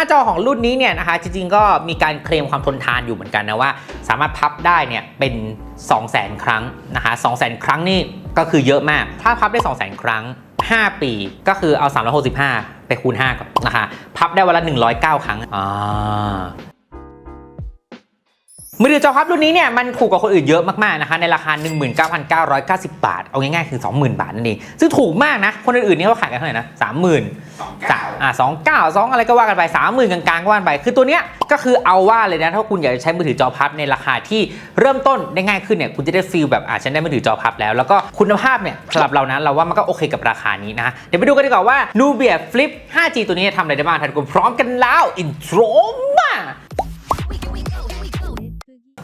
น้าจอของรุ่นนี้เนี่ยนะคะจริงๆก็มีการเคลมความทนทานอยู่เหมือนกันนะว่า สามารถพับได้เนี่ยเป็น 2 0 0 0 0 0 ครั้งนะคะ2 0 0 0 0 0 ครั้งนี่ก็คือเยอะมาก ถ้าพับได้ 2 0 0 0 0 0 ครั้ง 5 ปีก็คือเอา 365 ไปคูณ 5ก่อนนะคะ พับได้วันละ 109 ครั้งอ่า มือถือจอพับรุ่นนี้เนี่ยมันถูกกว่าคนอื่นเยอะมากๆนะคะในราคา 19,990 บาท เอาง่ายๆคือ 20,000 บาทนั่นเองซึ่งถูกมากนะ คนอื่นๆนี่เขาขายกันเท่าไหร่นะ30,000สองสามอ่าสองเก้าสองอะไรก็ว่ากันไปสามหมื่นกลางๆก็ว่ากันไป คือตัวเนี้ยก็คือเอาว่าเลยนะถ้าคุณอยากจะใช้มือถือจอพับในราคาที่เริ่มต้นได้ง่ายขึ้นเนี่ยคุณจะได้ฟีลแบบอ่าฉันได้มือถือจอพับแล้ว แล้วก็คุณภาพเนี่ยสำหรับเรานะเราว่ามันก็โอเคกับราคานี้นะเดี๋ยวไปดูกันดีกว่าว่า Nubia Flip 5G ตัวนี้จะทำอะไรได้บ้างท่านคุณพร้อมกันแล้วอินโทร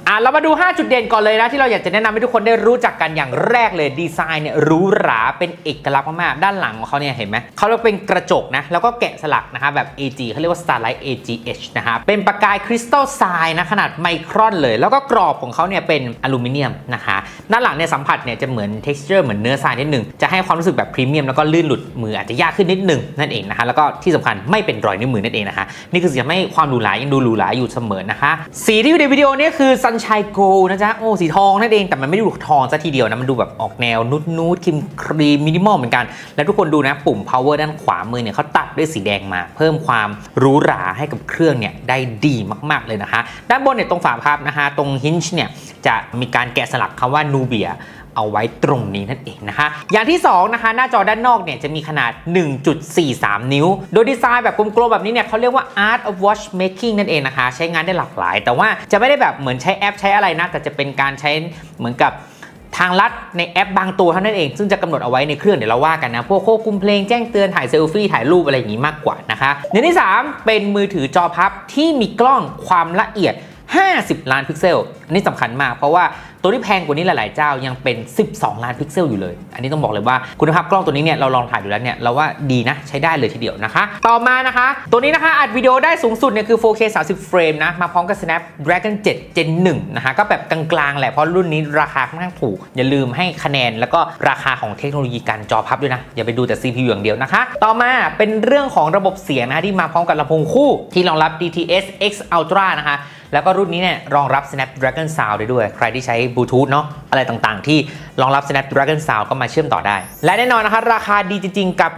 อะเรามาดู 5 จุดเด่นก่อนเลยนะที่เราอยากจะแนะนำให้ทุกคนได้รู้จักกันอย่างแรกเลยดีไซน์เนี่ยหรูหราเป็นเอกลักษณ์มากๆด้านหลังของเขาเนี่ยเห็นไหมเขาเรียกเป็นกระจกนะแล้วก็แกะสลักนะคะแบบ AG เขาเรียกว่า Starlight AGH นะฮะเป็นประกายคริสตัลทรายนะขนาดไมครอนเลย แล้วก็กรอบของเขาเนี่ยเป็นอลูมิเนียมนะคะด้านหลังเนี่ยสัมผัสเนี่ยจะเหมือน texture เหมือนเนื้อทรายนิดนึงจะให้ความรู้สึกแบบพรีเมียมแล้วก็ลื่นหลุดมืออาจจะยากขึ้นนิดนึงนั่นเองนะคะแล้วก็ที่สำคัญไม่เป็นรอยนิ้วมือนั่นเองนะคะนี่คือสิ่งที่ทำให้ความหรูหรายังดูหรูหราอยู่เสมอนะคะสีที่อยู่ในวิดีโอนี้คือ Sunshine Gold นะจ๊ะ โอ้สีทองนั่นเอง แต่มันไม่ได้ดูทองซะทีเดียวนะ มันดูแบบออกแนวนุดนูดครีมครีมมินิมอลเหมือนกัน แล้วทุกคนดูนะ ปุ่ม power ด้านขวามือเนี่ยเขาตัดด้วยสีแดงมา เพิ่มความหรูหราให้กับเครื่องเนี่ยได้ดีมากๆเลยนะคะ ด้านบนเนี่ยตรงฝาพับนะคะตรง hinge เนี่ยจะมีการแกะสลักคำว่านูเบีย เอาไว้ตรงนี้นั่นเองนะคะ อย่างที่2นะคะหน้าจอด้านนอกเนี่ยจะมีขนาด 1.43 นิ้ว โดยดีไซน์แบบกลมๆแบบนี้เนี่ยเขาเรียกว่า art of watchmaking นั่นเองนะคะ ใช้งานได้หลากหลาย แต่ว่าจะไม่ได้แบบเหมือนใช้แอปใช้อะไรนะแต่จะเป็นการใช้เหมือนกับทางลัดในแอปบางตัวเท่านั้นเอง ซึ่งจะกำหนดเอาไว้ในเครื่องเดี๋ยวเราว่ากันนะ พวกควบคุมเพลงแจ้งเตือนถ่ายเซลฟี่ถ่ายรูปอะไรอย่างนี้มากกว่านะคะอย่างที่ 3 เป็นมือถือจอพับที่มีกล้องความละเอียด 50 ล้านพิกเซล อันนี้สำคัญมากเพราะว่า ตัวที่แพงกว่านี้หลาย ๆ เจ้ายังเป็น 12 ล้านพิกเซลอยู่เลย อันนี้ต้องบอกเลยว่าคุณภาพกล้องตัวนี้เนี่ยเราลองถ่ายดูแล้วเนี่ยเราว่าดีนะใช้ได้เลยทีเดียวนะคะ ต่อมานะคะ ตัวนี้นะคะอัดวิดีโอได้สูงสุดเนี่ยคือ 4K 30 เฟรมนะมาพร้อมกับ Snapdragon 7 Gen 1นะคะก็แบบกลาง ๆ แหละเพราะรุ่นนี้ราคาค่อนข้างถูก อย่าลืมให้คะแนนแล้วก็ราคาของเทคโนโลยีการจอพับด้วยนะ อย่าไปดูแต่ CPU อย่างเดียวนะคะ ต่อมาเป็นเรื่องของระบบเสียงนะคะที่มาพร้อมกับลำโพงคู่ที่รองรับ DTS X Ultra นะคะแล้วก็รุ่นนี้เนี่ยรองรับ Snapdragon Sound ได้ด้วย ใครที่ใช้บลูทูธเนาะอะไรต่างๆ ที่รองรับ Snapdragon Sound ก็มาเชื่อมต่อได้ และแน่นอนนะคะราคาดีจริงๆ กับ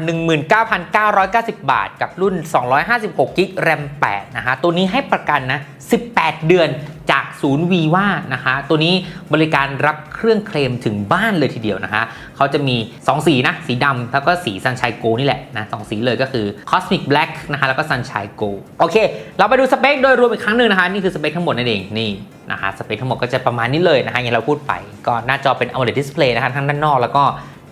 19,990 บาท กับรุ่น 256กิก RAM 8 นะฮะ ตัวนี้ให้ประกันนะ 18 เดือน จากศูนย์วีว่านะคะตัวนี้บริการรับเครื่องเคลมถึงบ้านเลยทีเดียวนะคะเขาจะมี 2 สีนะ สีดำแล้วก็สี Sunshine Gold นี่แหละนะสองสีเลยก็คือ Cosmic Black นะคะแล้วก็ Sunshine Go โอเค เราไปดูสเปคโดยรวมอีกครั้งหนึ่งนะคะ นี่คือสเปคทั้งหมดนั่นเองนี่นะคะสเปคทั้งหมดก็จะประมาณนี้เลยนะคะอย่างเราพูดไป ก็หน้าจอเป็น AMOLED Display นะคะทั้งด้านนอกแล้วก็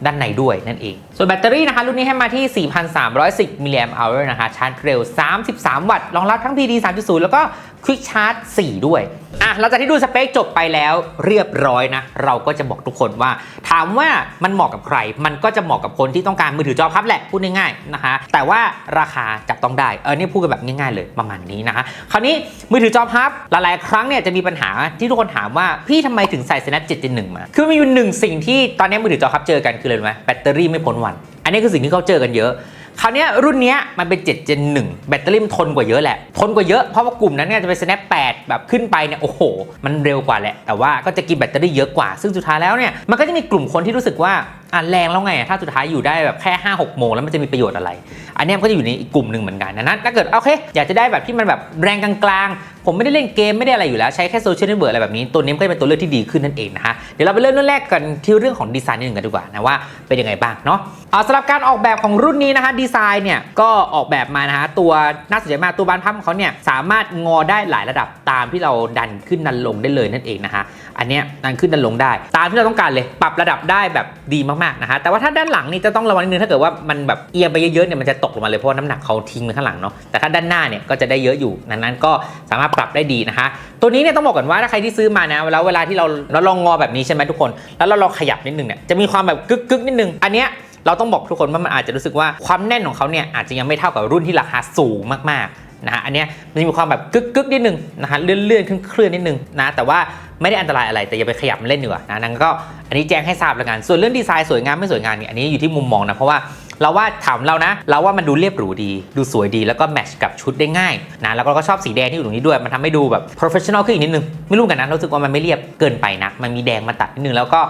ด้านในด้วยนั่นเอง ส่วนแบตเตอรี่นะคะ รุ่นนี้ให้มาที่ 4,310มิลลิแอมป์อนะคะ ชาร์จเร็ว 33 วัตต์ รองรับทั้ง PD 3.0 แล้วก็ Quick Charge 4ด้วยอะหลังจากที่ดูสเปคจบไปแล้วเรียบร้อยนะ เราก็จะบอกทุกคนว่า ถามว่ามันเหมาะกับใคร มันก็จะเหมาะกับคนที่ต้องการมือถือจอพับแหละ พูดง่ายๆนะคะ แต่ว่าราคาจับต้องได้ เออนี่พูดกันแบบง่ายๆเลยประมาณนี้นะคะ คราวนี้มือถือจอพับหลายๆ ครั้งเนี่ยจะมีปัญหาที่ทุกคนถามว่าพี่ทำไมถึงใส่ Snap 7 Gen 1มา คือมีอยู่หนึ่งสิ่งที่ตอนนี้มือถือจอพับเจอกันคืออะไรรู้ไหมแบตเตอรี่ไม่พ้นวัน อันนี้คือสิ่งที่เขาเจอกันเยอะ คราวนี้รุ่นนี้มันเป็น 7 Gen 1 แบตเตอรี่มันทนกว่าเยอะแหละ ทนกว่าเยอะ เพราะว่ากลุ่มนั้นเนี่ยจะเป็น Snap 8 แบบขึ้นไปเนี่ยโอ้โห มันเร็วกว่าแหละ แต่ว่าก็จะกินแบตเตอรี่เยอะกว่า ซึ่งสุดท้ายแล้วเนี่ยมันก็จะมีกลุ่มคนที่รู้สึกว่าอะแรงแล้วไงอะถ้าสุดท้ายอยู่ได้แบบแค่5 6โมงแล้วมันจะมีประโยชน์อะไร อันนี้มันก็จะอยู่ในอีกกลุ่มหนึ่งเหมือนกันนะนั้นถ้าเกิดโอเคอยากจะได้แบบที่มันแบบแรงกลางๆ ผมไม่ได้เล่นเกมไม่ได้อะไรอยู่แล้ว ใช้แค่โซเชียลเน็ตเวิร์กอะไรแบบนี้ตัวนี้ก็จะเป็นตัวเลือกที่ดีขึ้นนั่นเองนะคะเดี๋ยวเราไปเริ่มเรื่องแรกกันที่เรื่องของดีไซน์นิดหนึ่งกันดีกว่านะว่าเป็นยังไงบ้างเนาะเอาสำหรับการออกแบบของรุ่นนี้นะคะดีไซน์เนี่ยก็ออกแบบมานะคะตัวน่าสนใจมากตัวบานพับของเขาเนี่ยสามารถงอได้หลายระดับตามที่เราดันขึ้นดันลงได้เลยนั่นเองนะคะอันเนี้ยดันขึ้นดันลงได้ ตามที่เราต้องการเลยปรับระดับได้แบบดีมากๆนะคะแต่ว่าถ้าด้านหลังนี่จะต้องระวังนิดนึงถ้าเกิดว่ามันแบบเอียงไปเยอะๆเนี่ยมันจะตกลงมาเลยเพราะว่าน้ำหนักเขาทิ้งไปข้างหลังเนาะแต่ถ้าด้านหน้าเนี่ยก็จะได้เยอะอยู่ดังนั้นก็สามารถปรับได้ดีนะคะตัวนี้เนี่ยต้องบอกก่อนว่าถ้าใครที่ซื้อมานะแล้วเวลาที่เราเราลองงอแบบนี้ใช่ไหมทุกคน แล้วเราลองขยับนิดนึงเนี่ยจะมีความแบบกึกกึกนิดนึงอันเนี้ยเราต้องบอกทุกคนว่ามันอาจจะรู้สึกว่าความแน่นของเขาเนี่ยอาจจะยังไม่เท่ากับรุ่นที่ราคาสูงมากๆ นะฮะอันเนี้ยมันมีความแบบกึกกึกนิดนึงนะฮะเลื่อนเลื่อนๆเคลื่อนๆนิดนึงนะแต่ว่าไม่ได้อันตรายอะไรแต่อย่าไปขยับมันเล่นดีกว่านะนั่นก็อันนี้แจ้งให้ทราบแล้วกันส่วนเรื่องดีไซน์สวยงามไม่สวยงามเนี่ยอันนี้อยู่ที่มุมมองนะเพราะว่าเราว่าถามเรานะ เราว่ามันดูเรียบหรูดี ดูสวยดีแล้วก็แมทช์กับชุดได้ง่ายนะแล้วก็ชอบสีแดงที่อยู่ตรงนี้ด้วย มันทำให้ดูแบบ professional ขึ้นอีกนิดนึง ไม่รู้กันนะรู้สึกว่ามันไม่เรียบเกินไปนะมันมีแดงมาตัดนิดนึงแล้วก็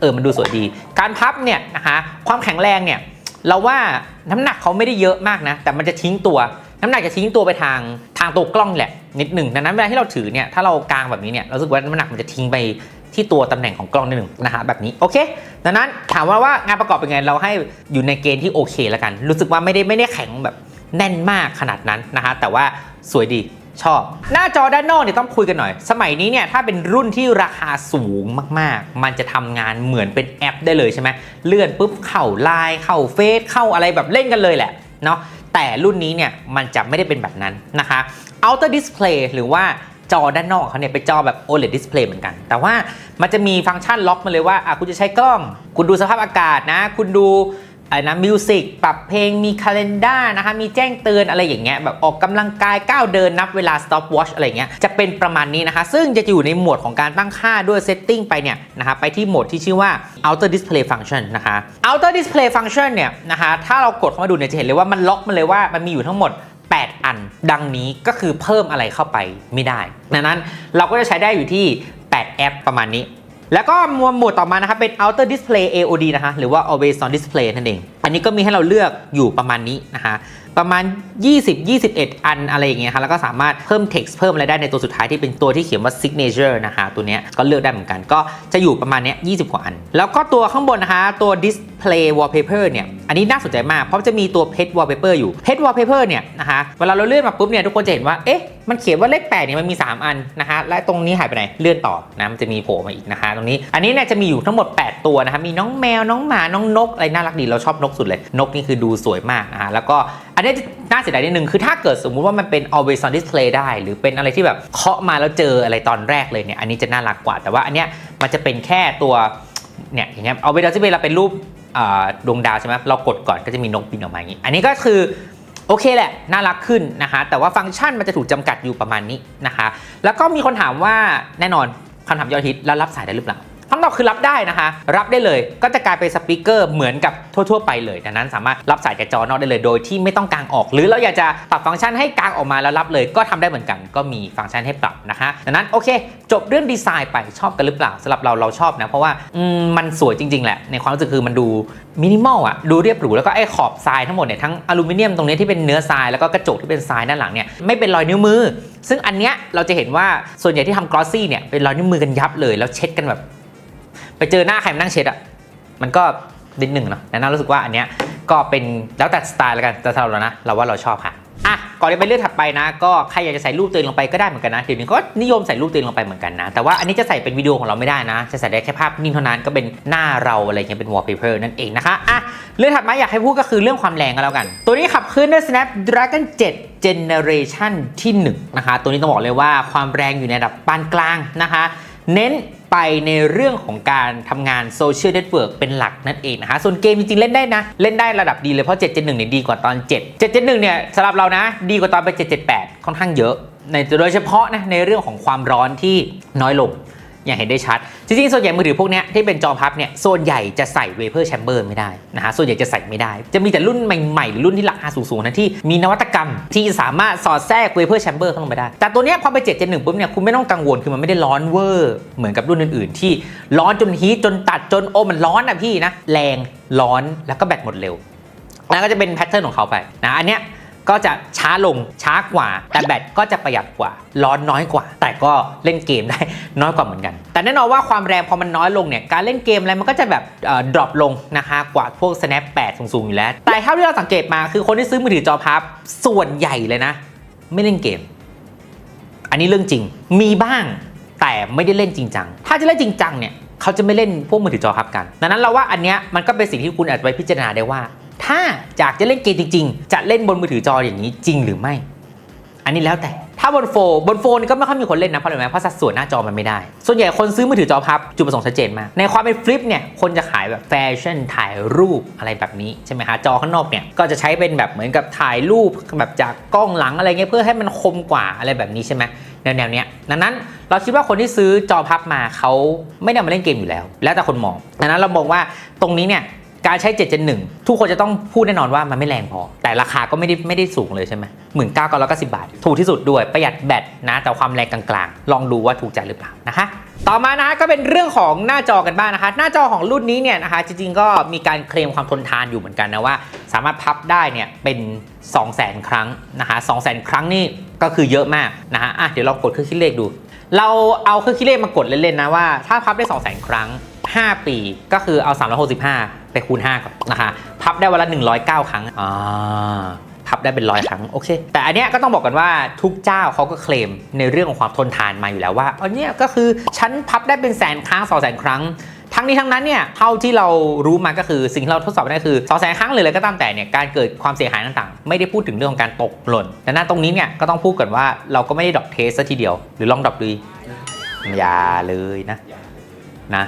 เออมันดูสวยดี การพับเนี่ยนะคะความแข็งแรงเนี่ยเราว่าน้ำหนักเขาไม่ได้เยอะมากนะ แต่มันจะทิ้งตัว น้ำหนักจะทิ้งตัวไปทางทางตัวกล้องแหละนิดหนึ่งดังนั้นเวลาที่เราถือเนี่ยถ้าเรากางแบบนี้เนี่ยเราสึกว่าน้ำหนักมันจะทิ้งไปที่ตัวตำแหน่งของกล้องนิดหนึ่งนะฮะแบบนี้โอเคดังนั้นถามว่าว่างานประกอบเป็นไงเราให้อยู่ในเกณฑ์ที่โอเคแล้วกัน รู้สึกว่าไม่ได้ไม่ได้แข็งแบบแน่นมากขนาดนั้นนะฮะแต่ว่าสวยดีชอบ หน้าจอด้านนอกเนี่ยต้องคุยกันหน่อย สมัยนี้เนี่ยถ้าเป็นรุ่นที่ราคาสูงมากๆ มันจะทำงานเหมือนเป็นแอปได้เลยใช่ไหมเลื่อนปุ๊บเข้าไลน์เข้าเฟซเข้าอะไรแบบเล่นกันเลยแหละเนาะ แต่รุ่นนี้เนี่ยมันจะไม่ได้เป็นแบบนั้นนะคะ Outer Display หรือว่าจอด้านนอกเขาเนี่ยเป็นจอแบบ OLED Display เหมือนกัน แต่ว่ามันจะมีฟังก์ชันล็อกมาเลยว่าอะคุณจะใช้กล้อง คุณดูสภาพอากาศนะ คุณดู อะไรนะมิวสิกปรับเพลงมีคาล endar นะคะมีแจ้งเตือนอะไรอย่างเงี้ยแบบออกกำลังกายก้าวเดินนับเวลา stop watch อะไรเงี้ยจะเป็นประมาณนี้นะคะ ซึ่งจะอยู่ในหมวดของการตั้งค่าด้วย setting ไปเนี่ยนะคะไปที่โหมดที่ชื่อว่า outer display function นะคะ outer display function เนี่ยนะคะถ้าเรากดเข้ามาดูเนี่ยจะเห็นเลยว่ามันล็อกมาเลยว่ามันมีอยู่ทั้งหมด8 อันดังนี้ก็คือเพิ่มอะไรเข้าไปไม่ได้ ดังนั้นเราก็จะใช้ได้อยู่ที่ 8 แอปประมาณนี้ แล้วก็มวลหมวดต่อมานะครับเป็น outer display AOD นะคะหรือว่า always on display นั่นเอง อันนี้ก็มีให้เราเลือกอยู่ประมาณนี้นะคะประมาณ 20 21 อันอะไรอย่างเงี้ยค่ะแล้วก็สามารถเพิ่ม text เพิ่มอะไรได้ในตัวสุดท้ายที่เป็นตัวที่เขียนว่า signature นะคะตัวเนี้ยก็เลือกได้เหมือนกัน ก็จะอยู่ประมาณเนี้ย20 กว่าอัน แล้วก็ตัวข้างบนนะคะตัว display wallpaper เนี่ยอันนี้น่าสนใจมากเพราะจะมีตัว pet wallpaper อยู่ pet wallpaper เนี่ยนะคะเวลาเราเลื่อนมาปุ๊บเนี่ยทุกคนจะเห็นว่าเอ๊ะ มันเขียนว่าเลข8เนี่ยมันมี 3 อันนะคะและตรงนี้หายไปไหนเลื่อนต่อนะมันจะมีโผล่มาอีกนะคะ ตรงนี้อันนี้เนี่ยจะมีอยู่ทั้งหมด 8 ตัวนะคะมีน้องแมวน้องหมาน้องนกอะไรน่ารักดีเราชอบนกสุดเลย นกนี่คือดูสวยมากนะคะแล้วก็อันนี้น่าเสียดายนิดนึงคือถ้าเกิดสมมุติว่ามันเป็น always on display ได้ หรือเป็นอะไรที่แบบเคาะมาแล้วเจออะไรตอนแรกเลยเนี่ยอันนี้จะน่ารักกว่าแต่ว่าอันเนี้ยมันจะเป็นแค่ตัวเนี่ยอย่างเงี้ย always on display เราเป็นรูปดวงดาวใช่ไหมเรากดก่อนก็จะมีนกบินออกมาอย่างนี้ อันนี้ก็คือ โอเคแหละ น่ารักขึ้นนะคะ แต่ว่าฟังก์ชันมันจะถูกจำกัดอยู่ประมาณนี้นะคะ แล้วก็มีคนถามว่าแน่นอนคำถามยอดฮิตแล้วรับสายได้หรือเปล่า คำตอบคือรับได้นะคะ รับได้เลยก็จะกลายเป็นสปีกเกอร์เหมือนกับทั่ว ๆ ไปเลยดังนั้นสามารถรับสายจากจอนอกได้เลยโดยที่ไม่ต้องกางออก หรือเราอยากจะปรับฟังก์ชันให้กางออกมาแล้วรับเลยก็ทำได้เหมือนกัน ก็มีฟังก์ชันให้ปรับนะคะดังนั้นโอเค จบเรื่องดีไซน์ไปชอบกันหรือเปล่าสำหรับเราเราชอบนะเพราะว่ามมันสวยจริง ๆ แหละในความรู้สึกคือมันดูมินิมอลอะดูเรียบหรูแล้วก็ไอ้ขอบทรายทั้งหมดเนี่ยทั้งอลูมิเนียมตรงนี้ที่เป็นเนื้อทรายแล้วก็กระจกที่เป็นทรายด้านหลังเนี่ยไม่เป็นรอยนิ้วมือ ซึ่งอันเนี้ยเราจะเห็นว่าส่วนใหญ่ที่ทำกลอสซี่เนี่ยเป็นรอยนิ้วมือกันยับเลยแล้วเช็ดกันแบบ ไปเจอหน้าใครมานั่งเช็ดอะมันก็นิดหนึ่งเนาะแต่น่ารู้สึกว่าอันเนี้ยก็เป็นแล้วแต่สไตล์แล้วกันแต่สำหรับเรานะเราว่าเราชอบค่ะอะก่อนจะไปเรื่องถัดไปนะ ก็ใครอยากจะใส่รูปตัวเองลงไปก็ได้เหมือนกันนะเดี๋ยวนี้ก็นิยมใส่รูปตัวเองลงไปเหมือนกันนะ แต่ว่าอันนี้จะใส่เป็นวิดีโอของเราไม่ได้นะ จะใส่ได้แค่ภาพนิ่งเท่านั้นก็เป็นหน้าเราอะไรเงี้ยเป็น wallpaper นั่นเองนะคะอะเรื่องถัดมาอยากให้พูดก็คือเรื่องความแรงก็แล้วกัน ตัวนี้ขับเคลื่อนด้วย Snapdragon 7 Generation ที่ 1 นะคะ ตัวนี้ต้องบอกเลยว่าความแรงอยู่ในระดับปานกลางนะคะ เน้นไปในเรื่องของการทำงานโซเชียลเน็ตเวิร์กเป็นหลักนั่นเองนะคะส่วนเกมจริงๆ เล่นได้นะ เล่นได้ระดับดีเลยเพราะ7.1เนี่ยดีกว่าตอน7 7.1 เนี่ยสำหรับเรานะ ดีกว่าตอนเป็น7.78 ค่อนข้างเยอะ ในโดยเฉพาะนะในเรื่องของความร้อนที่น้อยลง อย่างเห็นได้ชัด จริงๆ ส่วนใหญ่มือถือพวกเนี้ยที่เป็นจอพับเนี่ยส่วนใหญ่จะใส่เวเ Vapor Chamber ไม่ได้นะฮะส่วนใหญ่จะใส่ไม่ได้ จะมีแต่รุ่นใหม่ๆหรือรุ่นที่ราคาสูงๆนะที่มีนวัตกรรมที่สามารถสอดแทรก Vapor Chamber เข้าลงไปได้ แต่ตัวเนี้ยพอไป7 7 1ปุ๊บเนี่ยคุณไม่ต้องกังวลคือมันไม่ได้ร้อนเวอร์เหมือนกับรุ่นอื่นๆ ที่ร้อนจนฮีทจนตัดจนโอ้มันร้อนอะพี่นะแรงร้อนแล้วก็แบตหมดเร็วแล้วก็จะเป็นแพทเทิร์นของเขาไปนะอันเนี้ย ก็จะช้าลงช้ากว่า แต่แบตก็จะประหยัดกว่า ร้อนน้อยกว่า แต่ก็เล่นเกมได้น้อยกว่าเหมือนกัน แต่แน่นอนว่าความแรงพอมันน้อยลงเนี่ยการเล่นเกมอะไรมันก็จะแบบดรอปลงนะคะกว่าพวก snap 8 สูงๆอยู่แล้ว แต่เท่าที่เราสังเกตมาคือคนที่ซื้อมือถือจอพับส่วนใหญ่เลยนะ ไม่เล่นเกม อันนี้เรื่องจริงมีบ้างแต่ไม่ได้เล่นจริงจังถ้าจะเล่นจริงจังเนี่ยเขาจะไม่เล่นพวกมือถือจอพับกันดังนั้นเราว่าอันเนี้ยมันก็เป็นสิ่งที่คุณอาจจะไปพิจารณาได้ว่า ถ้าอยากจะเล่นเกมจริง ๆ จะเล่นบนมือถือจออย่างนี้จริงหรือไม่ อันนี้แล้วแต่ ถ้าบนโฟบนโฟนก็ไม่ค่อยมีคนเล่นนะเพราะอะไรไหมเพราะสัดส่วนหน้าจอมันไม่ได้ ส่วนใหญ่คนซื้อมือถือจอพับจุดประสงค์ชัดเจนมาก ในความเป็นฟลิปเนี่ยคนจะขายแบบแฟชั่นถ่ายรูปอะไรแบบนี้ใช่ไหมคะจอข้างนอกเนี่ยก็จะใช้เป็นแบบเหมือนกับถ่ายรูปแบบจากกล้องหลังอะไรเงี้ยเพื่อให้มันคมกว่าอะไรแบบนี้ใช่ไหมแนวๆเนี้ยดังนั้นเราคิดว่าคนที่ซื้อจอพับมาเขาไม่ได้มาเล่นเกมอยู่แล้ว แล้วแต่คนมองดังนั้นเรามองว่าตรงนี้เนี่ย การใช้7 Gen 1ทุกคนจะต้องพูดแน่นอนว่ามันไม่แรงพอ แต่ราคาก็ไม่ได้ไม่ได้สูงเลยใช่ไหมหมื่นเก้าก็สิบาท ถูกที่สุดด้วยประหยัดแบตนะ แต่ความแรงกลางๆ ลองดูว่าถูกใจหรือเปล่านะคะต่อมานะก็เป็นเรื่องของหน้าจอกันบ้างนะคะ หน้าจอของรุ่นนี้เนี่ยนะคะ จริงๆก็มีการเคลมความทนทานอยู่เหมือนกันนะว่า สามารถพับได้เนี่ยเป็น 2 0 0 0 0 0 ครั้งนะคะ2 0 0 0 0 0 ครั้งนี่ก็คือเยอะมากนะฮะอะเดี๋ยวเรากดเครื่องคิดเลขดู เราเอาเครื่องคิดเลขมากดเล่นๆนะว่าถ้าพับได้ 2 0 0 0 0 0 ครั้ง 5 ปีก็คือเอา 365 ไปคูณ 5ก่อนนะคะ พับได้วันละ 109 ครั้งอ่าพับได้เป็นร้อยครั้งโอเค แต่อันเนี้ยก็ต้องบอกกันว่าทุกเจ้าเขาก็เคลมในเรื่องของความทนทานมาอยู่แล้วว่าอันเนี้ยก็คือฉันพับได้เป็นแสนครั้งสองแสนครั้งทั้งนี้ทั้งนั้นเนี่ยเท่าที่เรารู้มาก็คือสิ่งที่เราทดสอบได้คือ2 0 0 0 0 0ครั้งเลยเลยก็ตามแต่เนี่ยการเกิดความเสียหายต่างๆ ไม่ได้พูดถึงเรื่องของการตกหล่นแต่หน้าตรงนี้เนี่ยก็ต้องพูดก่อนว่าเราก็ไม่ได้ดรอปเทสซะทีเดียว หรือลองดรอปดูอย่าเลยนะนะ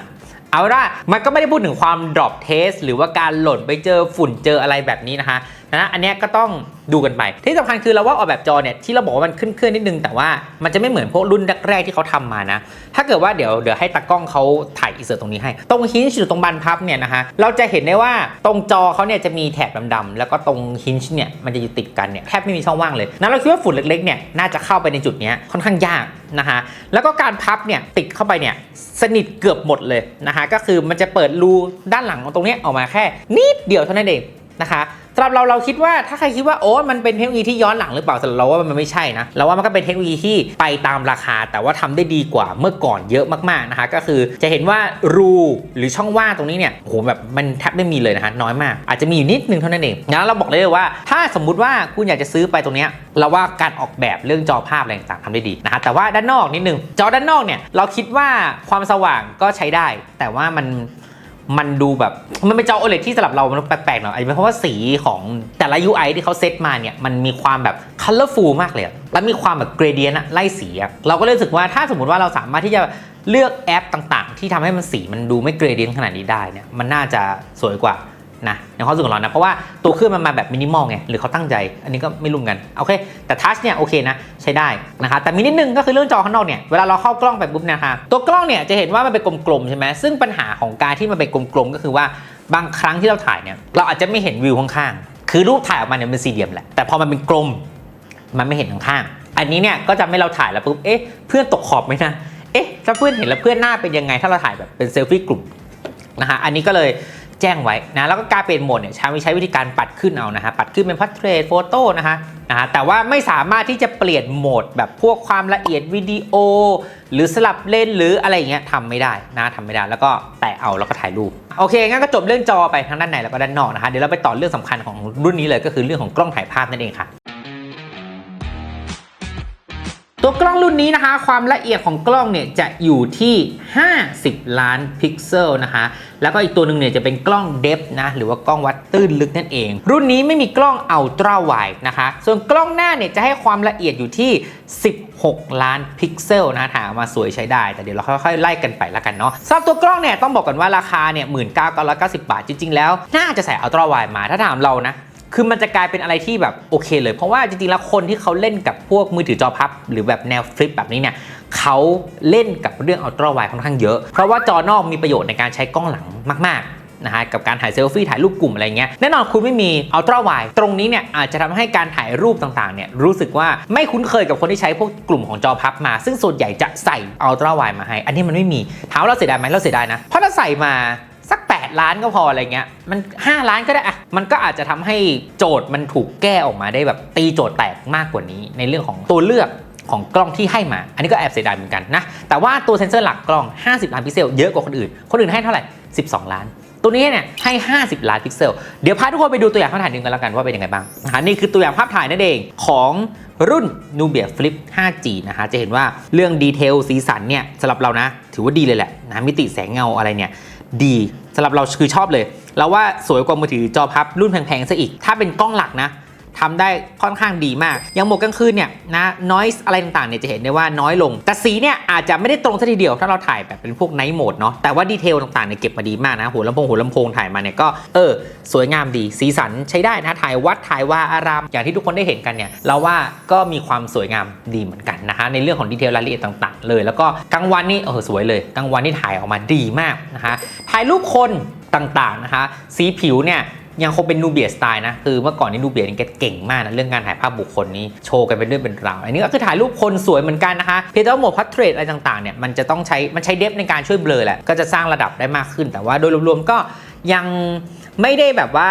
เอาละมันก็ไม่ได้พูดถึงความ drop test หรือว่าการหล่นไปเจอฝุ่นเจออะไรแบบนี้นะคะนะอันนี้ก็ต้องดูกันไป ที่สำคัญคือเราว่าออกแบบจอเนี่ยที่เราบอกว่ามันขึ้นเครื่องนิดนึงแต่ว่ามันจะไม่เหมือนพวกรุ่นแรกๆที่เขาทำมานะ ถ้าเกิดว่าเดี๋ยวเดี๋ยวให้ตากล้องเขาถ่ายอินเสิร์ตตรงนี้ให้ ตรงฮินช์อยู่ตรงบันพับเนี่ยนะคะเราจะเห็นได้ว่าตรงจอเขาเนี่ยจะมีแถบดำๆแล้วก็ตรงฮินช์เนี่ยมันจะอยู่ติดกันเนี่ยแทบไม่มีช่องว่างเลยนั้นเราคิดว่าฝุ่นเล็กๆเนี่ยน่าจะเข้าไปในจุดนี้ค่อนข้างยากนะคะแล้วก็การพับเนี่ยติดเข้าไปเนี่ยสนิทเกือบหมดเลยนะคะก็คือมันจะเปิดรูด้านหลังตรงนี้ออกมาแค่นิดเดียวเท่านั้นเอง นะคะสำหรับเราเราคิดว่าถ้าใครคิดว่าโอ้มันเป็นเทคโนโลยีที่ย้อนหลังหรือเปล่าสำหรับเราว่ามันไม่ใช่นะเราว่ามันก็เป็นเทคโนโลยีที่ไปตามราคา แต่ว่าทำได้ดีกว่าเมื่อก่อนเยอะมากๆนะคะ ก็คือจะเห็นว่ารูหรือช่องว่างตรงนี้เนี่ยโหแบบมันแทบไม่มีเลยนะคะน้อยมาก อาจจะมีอยู่นิดนึงเท่านั้นเองงั้นเราบอกเลยว่า ถ้าสมมุติว่าคุณอยากจะซื้อไปตรงนี้เราว่าการออกแบบเรื่องจอภาพอะไรต่างๆทำได้ดีนะคะแต่ว่าด้านนอกนิดนึงจอด้านนอกเนี่ยเราคิดว่าความสว่างก็ใช้ได้ แต่ว่ามัน มันดูแบบมันเป็นจอ OLED ที่สำหรับเรามันแปลกๆหน่อยอาจจะเป็นเพราะว่าสีของแต่ละ UI ที่เขาเซตมาเนี่ยมันมีความแบบ colorful มากเลย แล้วมีความแบบ gradient อะไล่สีอะเราก็เลยรู้สึกว่าถ้าสมมติว่าเราสามารถที่จะเลือกแอปต่างๆ ที่ทำให้มันสีมันดูไม่เกรเดียนขนาดนี้ได้เนี่ยมันน่าจะสวยกว่า นะในความรู้สึกของเรานะ เพราะว่าตัวเครื่องมันมาแบบมินิมอลไง หรือเขาตั้งใจ อันนี้ก็ไม่รู้เหมือนกันโอเค แต่ทัชเนี่ยโอเคนะ ใช้ได้นะคะแต่มีนิดนึงก็คือเรื่องจอข้างนอกเนี่ย เวลาเราเข้ากล้องไปปุ๊บนะคะตัวกล้องเนี่ยจะเห็นว่ามันเป็นกลมๆใช่ไหมซึ่งปัญหาของการที่มันเป็นกลมๆก็คือว่าบางครั้งที่เราถ่ายเนี่ยเราอาจจะไม่เห็นวิวข้างๆคือรูปถ่ายออกมาเนี่ยเป็นสี่เหลี่ยมแหละแต่พอมันเป็นกลมมันไม่เห็นข้างๆอันนี้เนี่ยก็จะไม่เราถ่ายแล้วปุ๊บเอ๊ะเพื่อนตกขอบไหมนะเอ๊ะถ้าเพื่อนเห็นแล้วเพื่อนหน้าเป็นยังไงถ้าเราถ่ายแบบเป็นเซลฟี่กลุ่มนะฮะอันนี้ก็เลย แจ้งไว้นะแล้วก็การเปลี่ยนโหมดเนี่ยชามิใช้วิธีการปัดขึ้นเอานะฮะปัดขึ้นเป็นพัดเทรดโฟโต้นะฮะนะฮะแต่ว่าไม่สามารถที่จะเปลี่ยนโหมดแบบพวกความละเอียดวิดีโอ หรือสลับเลนหรืออะไรอย่างเงี้ยทำไม่ได้นะทำไม่ได้แล้วก็แตะเอาแล้วก็ถ่ายรูปโอเคงั้นก็จบเรื่องจอไปทั้งด้านในแล้วก็ด้านนอกนะฮะเดี๋ยวเราไปต่อเรื่องสำคัญของรุ่นนี้เลยก็คือเรื่องของกล้องถ่ายภาพนั่นเองค่ะ ตัวกล้องรุ่นนี้นะคะ ความละเอียดของกล้องเนี่ยจะอยู่ที่ 50 ล้านพิกเซลนะคะ แล้วก็อีกตัวหนึ่งเนี่ยจะเป็นกล้องเดฟนะหรือว่ากล้องวัดตื้นลึกนั่นเอง รุ่นนี้ไม่มีกล้องอัลตร้าไวด์นะคะ ส่วนกล้องหน้าเนี่ยจะให้ความละเอียดอยู่ที่ 16 ล้านพิกเซลนะถายออกมาสวยใช้ได้ แต่เดี๋ยวเราค่อยๆไล่กันไปละกันเนาะสำหรับตัวกล้องเนี่ยต้องบอกกันว่าราคาเนี่ยหมื่นเก้าบาทจริงๆแล้ว น่าจะใส่อัลตร้าไวด์มาถ้าถามเรานะ คือมันจะกลายเป็นอะไรที่แบบโอเคเลย เพราะว่าจริงๆแล้วคนที่เขาเล่นกับพวกมือถือจอพับ หรือแบบแนวฟลิปแบบนี้เนี่ยเขาเล่นกับเรื่องอัลตร้าไวค่อนข้างเยอะ เพราะว่าจอนอกมีประโยชน์ในการใช้กล้องหลังมากๆนะฮะกับการถ่ายเซลฟี่ถ่ายรูปกลุ่มอะไรเงี้ยแน่นอนคุณไม่มีอัลตร้าไวตรงนี้เนี่ยอาจจะทำให้การถ่ายรูปต่างๆเนี่ยรู้สึกว่าไม่คุ้นเคยกับคนที่ใช้พวกกลุ่มของจอพับมา ซึ่งส่วนใหญ่จะใส่อัลตร้าไวมาให้ อันนี้มันไม่มีถามว่าเราเสียดายไหมเราเสียดายนะ เพราะถ้าใส่มา 8 ล้านก็พออะไรเงี้ยมัน 5 ล้านก็ได้อะมันก็อาจจะทำให้โจทย์มันถูกแก้ออกมาได้แบบตีโจทย์แตกมากกว่านี้ ในเรื่องของตัวเลือกของกล้องที่ให้มา อันนี้ก็แอบเสียดายเหมือนกันนะ แต่ว่าตัวเซนเซอร์หลักกล้อง 50 ล้านพิกเซลเยอะกว่าคนอื่น คนอื่นให้เท่าไหร่ 12 ล้าน ตัวนี้เนี่ยให้ 50 ล้านพิกเซล เดี๋ยวพาทุกคนไปดูตัวอย่างภาพถ่ายหนึ่งกันแล้วกันว่าเป็นยังไงบ้างนะคะนี่คือตัวอย่างภาพถ่ายนั่นเองของรุ่น Nubia Flip 5G นะคะ จะเห็นว่าเรื่องดีเทลสีสันเนี่ยสำหรับเรานะ ถือว่าดีเลยแหละนะมิติแสงเงาอะไรเนี่ยดี สำหรับเราคือชอบเลยเราว่าสวยกว่ามือถือจอพับรุ่นแพงๆซะอีก ถ้าเป็นกล้องหลักนะ ทำได้ค่อนข้างดีมากอย่างโหมดกลางคืนเนี่ยนะนอยส์อะไรต่างๆเนี่ยจะเห็นได้ว่าน้อยลง แต่สีเนี่ยอาจจะไม่ได้ตรงซะทีเดียวถ้าเราถ่ายแบบเป็นพวกไนท์โหมดเนาะแต่ว่าดีเทลต่างๆเนี่ยเก็บมาดีมากนะหัวลำโพงหัวลำโพงถ่ายมาเนี่ยก็เออสวยงามดีสีสันใช้ได้นะถ่ายวัดถ่ายว่าอาราม อย่างที่ทุกคนได้เห็นกันเนี่ยเราว่าก็มีความสวยงามดีเหมือนกันนะคะในเรื่องของดีเทลรายละเอียดต่างๆ เลย แล้วก็กลางวันนี่เออสวยเลยกลางวันนี่ถ่ายออกมาดีมากนะคะถ่ายรูปคนต่างๆนะคะสีผิวเนี่ย ยังคงเป็นนูเบียสไตล์นะ คือเมื่อก่อนนี้นูเบียนี่แกเก่งมากนะ เรื่องการถ่ายภาพบุคคลนี้โชว์กันเป็นเรื่องเป็นราว อันนี้ก็คือถ่ายรูปคนสวยเหมือนกันนะคะ เพียงแต่ว่าโหมดพัทเทรตอะไรต่างๆเนี่ยมันจะต้องใช้มันใช้เดฟในการช่วยเบลอแหละ ก็จะสร้างระดับได้มากขึ้น แต่ว่าโดยรวมๆก็ยัง ไม่ได้แบบว่า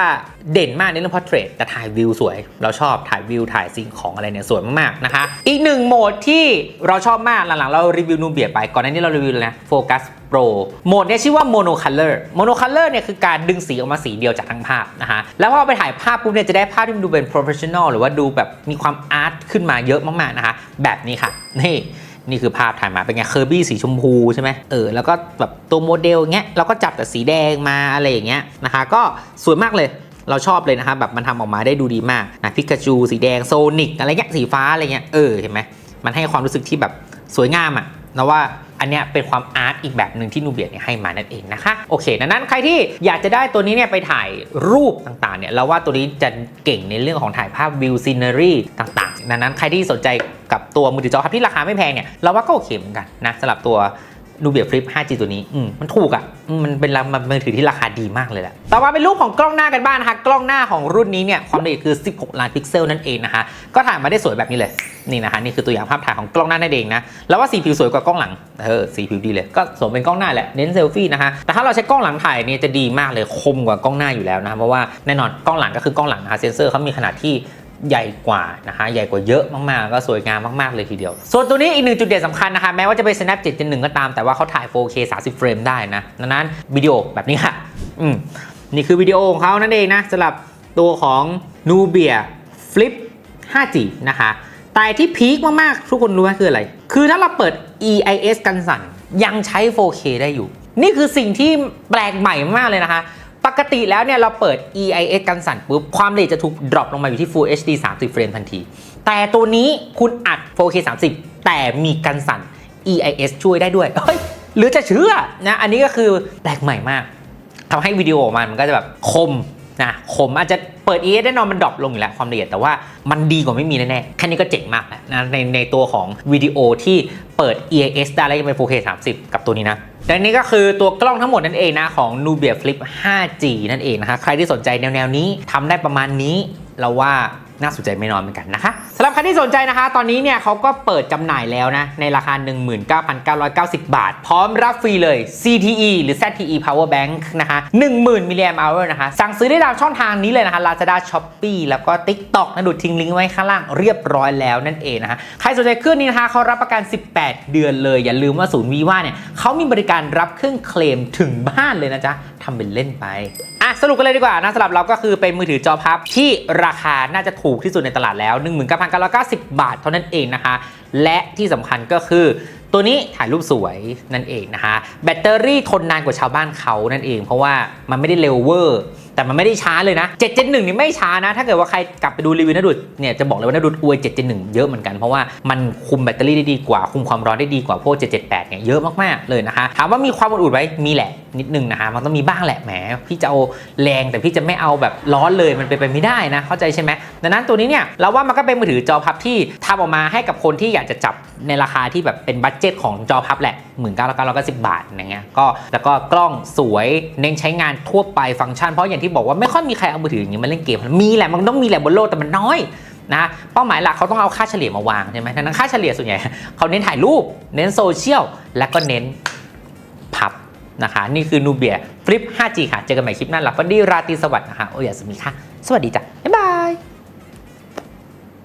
เด่นมากในเรื่องพอร์เทรตแต่ถ่ายวิวสวย เราชอบถ่ายวิวถ่ายสิ่งของอะไรเนี่ยสวยมากๆนะคะ อีกหนึ่งโหมดที่เราชอบมากหลังๆเรารีวิวนูเบียไป ก่อนหน้านี้เรารีวิวเลยนะโฟกัสโปรโหมดเนี้ชื่อว่า mono color mono color เลอร์เนี่ยคือการดึงสีออกมาสีเดียวจากทั้งภาพนะคะแล้วพอไปถ่ายภาพปุ๊บเนี่ยจะได้ภาพที่มันดูเป็น professional หรือว่าดูแบบมีความอาร์ตขึ้นมาเยอะมากๆนะคะแบบนี้ค่ะนี่ นี่คือภาพถ่ายมาเป็นไงเคอร์บี้สีชมพูใช่ไหมเออแล้วก็แบบตัวโมเดลเงี้ยเราก็จับแต่สีแดงมาอะไรอย่างเงี้ยนะคะ ก็สวยมากเลยเราชอบเลยนะครับแบบมันทำออกมาได้ดูดีมากนะพิกาจูสีแดงโซนิกอะไรเงี้ยสีฟ้าอะไรเงี้ยเออเห็นไหมมันให้ความรู้สึกที่แบบสวยงามอะ่ะนะว่า อันเนี้ยเป็นความอาร์ตอีกแบบหนึ่งที่นูเบียเนี่ยให้มานั่นเองนะคะโอเคดังนั้นใครที่อยากจะได้ตัวนี้เนี่ยไปถ่ายรูปต่างๆเนี่ยเราว่าตัวนี้จะเก่งในเรื่องของถ่ายภาพวิวซีเนอรี่ต่างๆดังนั้นใครที่สนใจกับตัวมือถือจอพับที่ราคาไม่แพงเนี่ยเราว่าก็โอเคเหมือนกันนะสำหรับตัว นูเบียฟลิป 5G ตัวนี้อืมมันถูกอะอืมมันเป็นรามันมือถือที่ราคาดีมากเลยแหละ ต่อมาเป็นรูปของกล้องหน้ากันบ้างนะคะ กล้องหน้าของรุ่นนี้เนี่ยความละเอียดคือ 16 ล้านพิกเซลนั่นเองนะคะ ก็ถ่ายมาได้สวยแบบนี้เลย นี่นะคะนี่คือตัวอย่างภาพถ่ายของกล้องหน้านั่นเองนะ แล้วว่าสีผิวสวยกว่ากล้องหลัง เออ สีผิวดีเลย ก็สมเป็นกล้องหน้าแหละ เน้นเซลฟี่นะคะ แต่ถ้าเราใช้กล้องหลังถ่ายเนี่ยจะดีมากเลย คมกว่ากล้องหน้าอยู่แล้วนะเพราะว่าแน่นอนกล้องหลังก็คือกล้องหลังนะคะเซนเซอร์เขามีขนาดที่ ใหญ่กว่านะคะใหญ่กว่าเยอะมากๆ ก็สวยงามมากๆเลยทีเดียว ส่วนตัวนี้อีกหนึ่งจุดเด่นสำคัญนะคะแม้ว่าจะเป็น Snap 7 1ก็ตามแต่ว่าเขาถ่าย 4K 30 เฟรมได้นะดังนั้นวิดีโอแบบนี้ค่ะอืมนี่คือวิดีโอของเขานั่นเองนะสำหรับตัวของ Nubia Flip 5G นะคะแต่ที่พีคมากๆ ทุกคนรู้ไหมคืออะไร คือถ้าเราเปิด EIS กันสั่นยังใช้ 4K ได้อยู่ นี่คือสิ่งที่แปลกใหม่มากเลยนะคะ กติแล้วเนี่ยเราเปิด EIS กันสั่นปุ๊บ ความละเอียดจะถูกดรอปลงมาอยู่ที่ Full HD 30 เฟรมทันที แต่ตัวนี้คุณอัด 4K 30 แต่มีกันสั่น EIS ช่วยได้ด้วยเฮ้ยหรือจะเชื่อนะอันนี้ก็คือแปลกใหม่มากทำให้วิดีโอมันมันก็จะแบบคมนะคมอาจจะเปิด ES แน่นอนมันดรอปลงอยู่แล้วความละเอียดแต่ว่ามันดีกว่าไม่มีแน่ๆแค่นี้ก็เจ๋งมากนะในในตัวของวิดีโอที่เปิด EIS ได้แล้วยังเป็น 4K 30 กับตัวนี้นะ และนี่ก็คือตัวกล้องทั้งหมดนั่นเองนะของ Nubia Flip 5G นั่นเองนะคะใครที่สนใจแนวๆนี้ทำได้ประมาณนี้เราว่า น่าสนใจไม่น้อยเหมือนกันนะคะสำหรับใครที่สนใจนะคะ ตอนนี้เนี่ยเขาก็เปิดจำหน่ายแล้วนะ ในราคา 19,990 บาท พร้อมรับฟรีเลย CTE หรือ ZTE Power Bank นะคะ 10,000 มิลลิแอมป์นะคะ สั่งซื้อได้ตามช่องทางนี้เลยนะคะ Lazada Shopee แล้วก็ TikTok นะดูทิ้งลิงก์ไว้ข้างล่างเรียบร้อยแล้วนั่นเองนะคะ ใครสนใจเครื่องนี้นะคะเขารับประกัน 18 เดือนเลย อย่าลืมว่าศูนย์วีว่าเนี่ยเขามีบริการรับเครื่องเคลมถึงบ้านเลยนะจ๊ะทำเป็นเล่นไปอะสรุปกันเลยดีกว่านะสำหรับเราก็คือเป็นมือถือจอพับที่ราคาน่าจะถูกที่สุดในตลาดแล้ว 19,990 บาทเท่านั้นเองนะคะ และที่สำคัญก็คือ ตัวนี้ถ่ายรูปสวยนั่นเองนะคะแบตเตอรี่ทนนานกว่าชาวบ้านเขานั่นเอง เพราะว่ามันไม่ได้เร็วเวอร์ แต่มันไม่ได้ช้าเลยนะ7 Gen 1นี่ไม่ช้านะ ถ้าเกิดว่าใครกลับไปดูรีวิวนาดุดเนี่ยจะบอกเลยว่านาดุดอวย7 Gen 1เยอะเหมือนกันเพราะว่ามันคุมแบตเตอรี่ได้ดีกว่าคุมความร้อนได้ดีกว่าพวก 778 เนี่ยเยอะมากๆเลยนะคะถามว่ามีความอุ่นๆไหมมีแหละนิดนึงนะคะมันต้องมีบ้างแหละแหมพี่จะเอาแรงแต่พี่จะไม่เอาแบบร้อนเลยมันเป็นไปไม่ได้นะ เข้าใจใช่ไหมดังนั้นตัวนี้เนี่ยเราว่ามันก็เป็นมือถือจอพับที่ทำออกมาให้กับคนที่อยากจะจับในราคาที่แบบเป็นบัตเจ็ตของจอพับแหละหมื่นเก้าพันเก้าร้อยเก้าสิบบาทอย่างเงี้ยก็แล้วก็กล้องสวยเน้นใช้งานทั่วไปฟังก์ชันเพราะอย่างที่บอกว่าไม่ค่อยมีใครเอามือถืออย่างนี้มาเล่นเกมมีแหละมันต้องมีแหละบนโลกแต่มันน้อยนะเป้าหมายหลักเขาต้องเอาค่าเฉลี่ยมาวางใช่ไหมดังนั้นค่าเฉลี่ยส่วนใหญ่เขาเน้นถ่ายรูป เน้นโซเชียล และก็เน้นพับนะคะ นี่คือนูเบียฟลิป 5G ค่ะ เจอกันใหม่คลิปหน้าหลับวันดีราตรีสวัสดิ์นะคะ โอ้ยาสมีค่ะ สวัสดีจ้ะ บ๊ายบาย